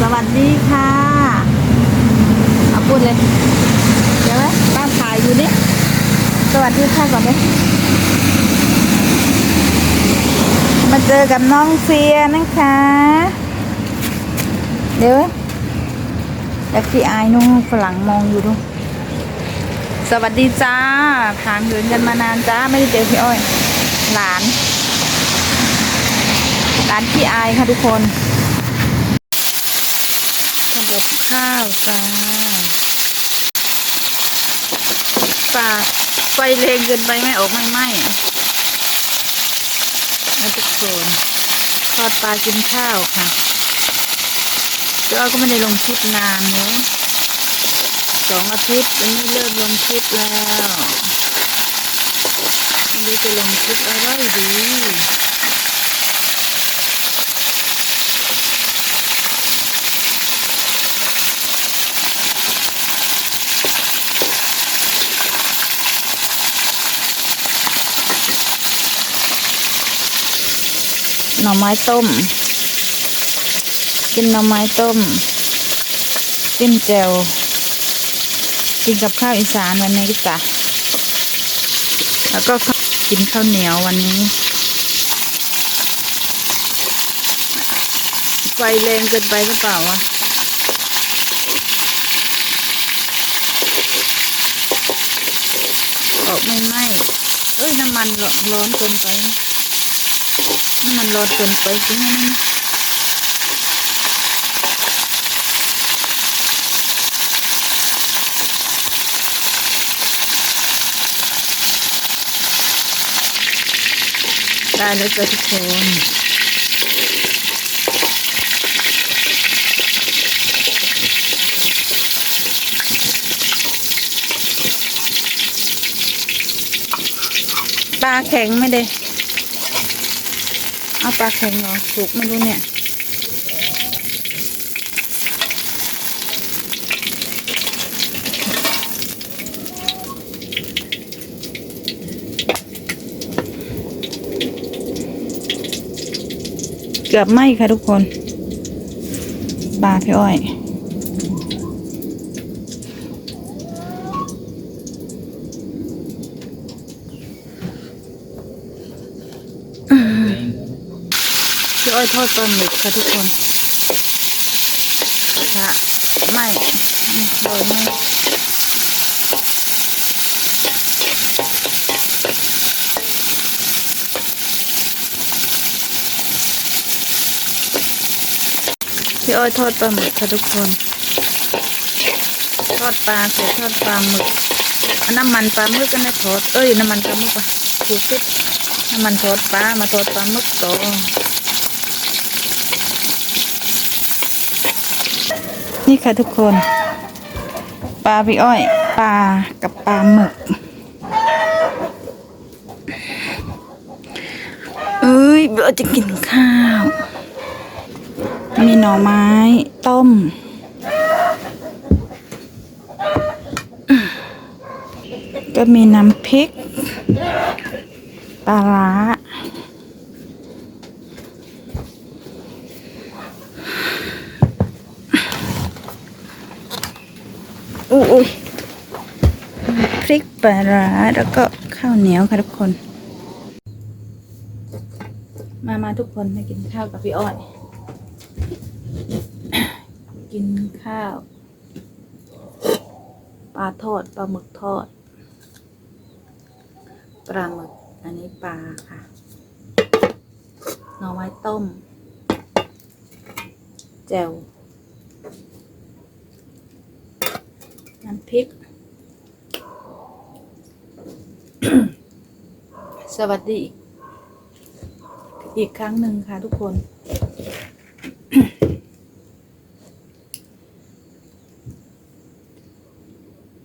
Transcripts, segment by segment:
สวัสดีค่ะเอาพูดเลย เดี๋ยวไหมป้าถ่ายอยู่นี่สวัสดีค่ะก่อนไหมมาเจอกับน้องเฟียนะคะ เดี๋ยวแต่พี่อายนุ่งฝรั่งมองอยู่ดู สวัสดีจ้าผ่านเหินกันมานานจ้าไม่ได้เจอพี่อ้อย หลาน หลานพี่อายค่ะทุกคน ข้าวจ้าปลาไฟแรงเกินไปไหม่ออกไม่ไหม้นะทุกคนทอดปลากินข้าวค่ะเจ้าก็ไม่ได้ลงคลิปนานเลยสองอาทิตย์วันนี้เริ่มลงคลิปแล้วไม่รู้จะลงคลิปอะไรดี ไม้ต้ม กินหน่อไม้ต้ม จิ้มแจ่วกินกับข้าวอีสานวันนี้จ้ะแล้วก็กินข้าวเหนียววันนี้ไฟแรงเกินไปหรือเปล่าวะออกไม่ไหม้เอ้ยน้ำมันร้อนเกินไปนะ น้ำมันร้อนเกินไปจริงนะได้แล้วจ้ะทุกคนปลาแข็งไม่ได้ เอาปลาแข็งเหรอสุกไม่รู้เนี่ยเกือบไหมค่ะทุกคนปลาพี่อ้อย อ้อยทอดปลาหมึกค่ะทุกคนกระทะไม่โดยไม่พี่อ้อยทอดปลาหมึกค่ะทุกคน ทอดปลาเสร็จทอดปลาหมึกเอาน้ำมันปลาหมึกก็ไม่ทอดเอ้ยน้ำมันปลาหมึกอะถูกซิน้ำมันทอดปลามาทอดปลาหมึกต่อ นี่ค่ะทุกคน ปลาพี่อ้อย ปลากับปลาหมึก เอ้ยเราจะกินข้าว มีหน่อไม้ต้ม ก็มีน้ำพริก ปลาร้า อุ้ยพริกปลาร้าแล้วก็ข้าวเหนียวค่ะทุกคน มามาทุกคนมากินข้าวกับพี่อ้อย กินข้าว ปลาทอดปลาหมึกทอด ปลาหมึก อันนี้ปลาค่ะหน่อไม้ต้มแจ่ว น้ำพริก สวัสดี อีกครั้งหนึ่งค่ะทุกคน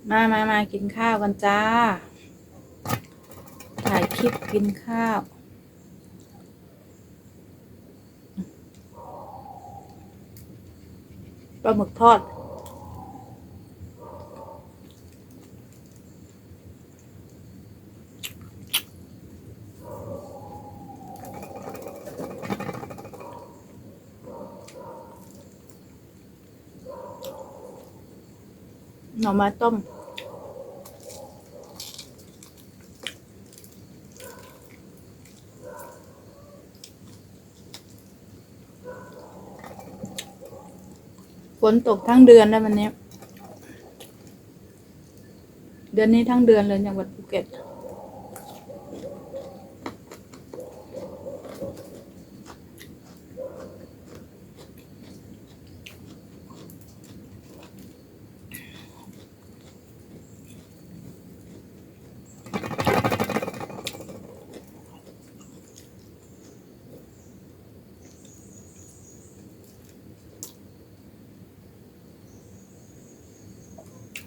มามามากินข้าวกันจ้า ถ่ายคลิปกินข้าวปลาหมึกทอด หน่อไม้ต้ม ฝนตกทั้งเดือนแล้ววันนี้ เดือนนี้ทั้งเดือนเลยจังหวัดภูเก็ต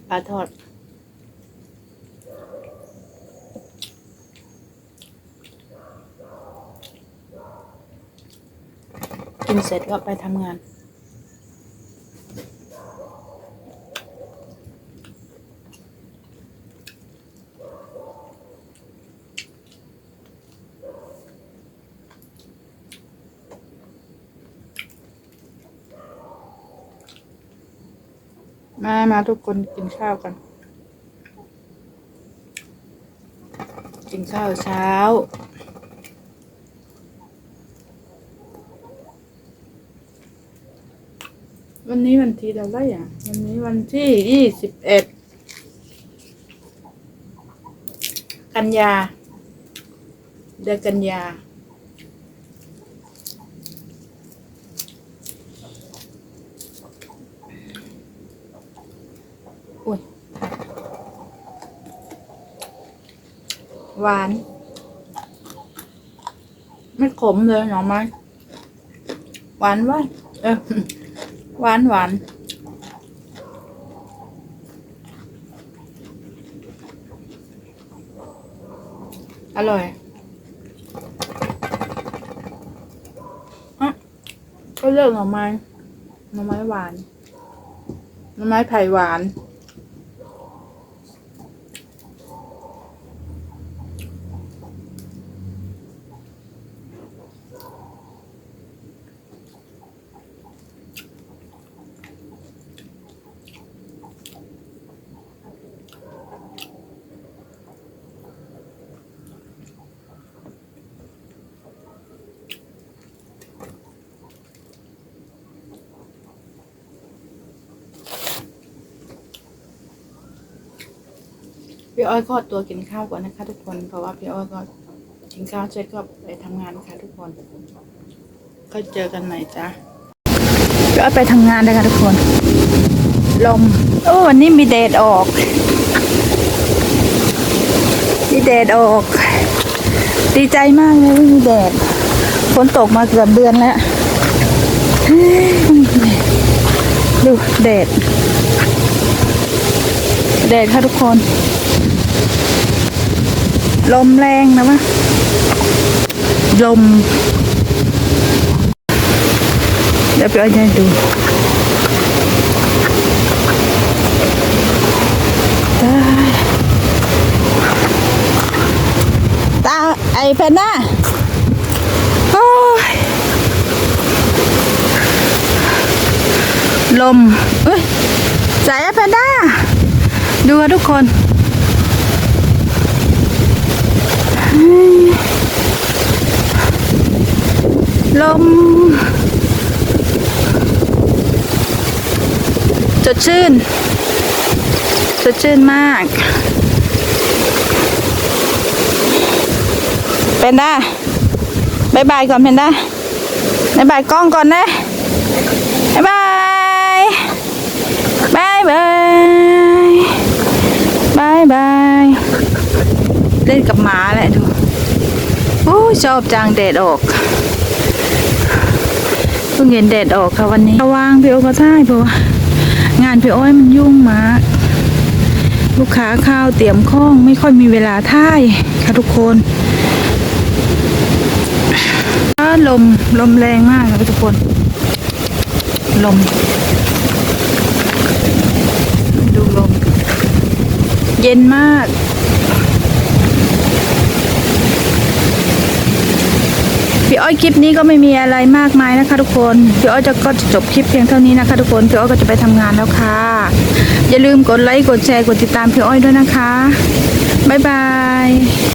ปลาทอด กินเสร็จก็ไปทำงาน มามาทุกคนกินข้าวกัน กินข้าวเช้า วันนี้วันที่เท่าไหร่อะ วันนี้วันที่ยี่สิบเอ็ดกันยา เดือนกันยา หวาน ไม่ขมเลยหน่อไม้หวานหวาเออหวานหวานอร่อยอะก็เลือกหน่อไม้หน่อไม้หวานหน่อไม้ไผ่หวาน พี่อ้อยก็ตัวกินข้าวก่อนนะคะ ทุกคน เพราะว่าพี่อ้อยก็กินข้าวเสร็จก็ไปทำงานค่ะ ทุกคน ก็เจอกันใหม่จ้ะพี่อ้อยไปทำงานเลยค่ะทุกคน ลม โอ้วันนี้มีแดดออก มีแดดออก ดีใจมากเลยมีแดด ฝนตกมาเกือบเดือนแล้ว ดูแดดแดดค่ะทุกคน ลมแรงนะวะลม เดี๋ยวไปเอาใจดูตาตาไอเพนด้าโอ้ยลมเอ้ยใจไอเพนด้า ดูทุกคน สดชื่น สดชื่นมากเป็นได้บายบายก่อนเป็นได้บายบายกล้องก่อนนะบายบายบายบายบายบายเล่นกับหมาแหละดูโอ้ชอบจังแดดออกเพิ่งเห็นแดดออกค่ะวันนี้ระวางพี่โอก็ได้เพราะว่า งานพี่อ้อยมันยุ่งมากลูกค้าข้าวเตรียมข้องไม่ค่อยมีเวลาท่ายค่ะทุกคนอ้าลมลมแรงมากค่ะทุกคน ลม ดูลม เย็นมาก พี่อ้อยคลิปนี้ก็ไม่มีอะไรมากมายนะคะ ทุกคนพี่อ้อยจะก็จะจบคลิปเพียงเท่านี้นะคะ ทุกคนพี่อ้อยก็จะไปทำงานแล้วค่ะ อย่าลืมกดไลค์กดแชร์กดติดตามพี่อ้อยด้วยนะคะบ๊ายบาย